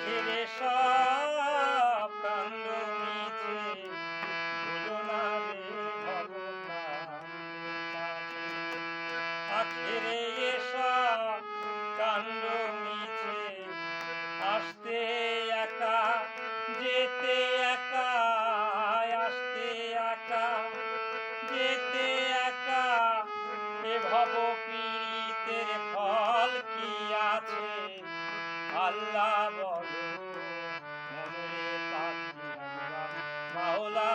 ছেড়ে সব কান্দ মিছে ভুলনা আখেরে এসব কান্ড মিছে আসতে আল্লাহ বলো মনে পাখি মাওলা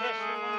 Krishna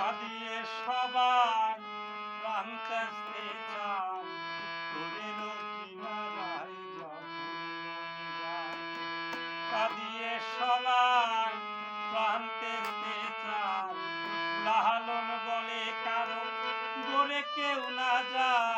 কাঁদিয়ে সবার প্রান্তে চান প্রান্তে লাহালন বলে কারও বলে কেউ না যায়।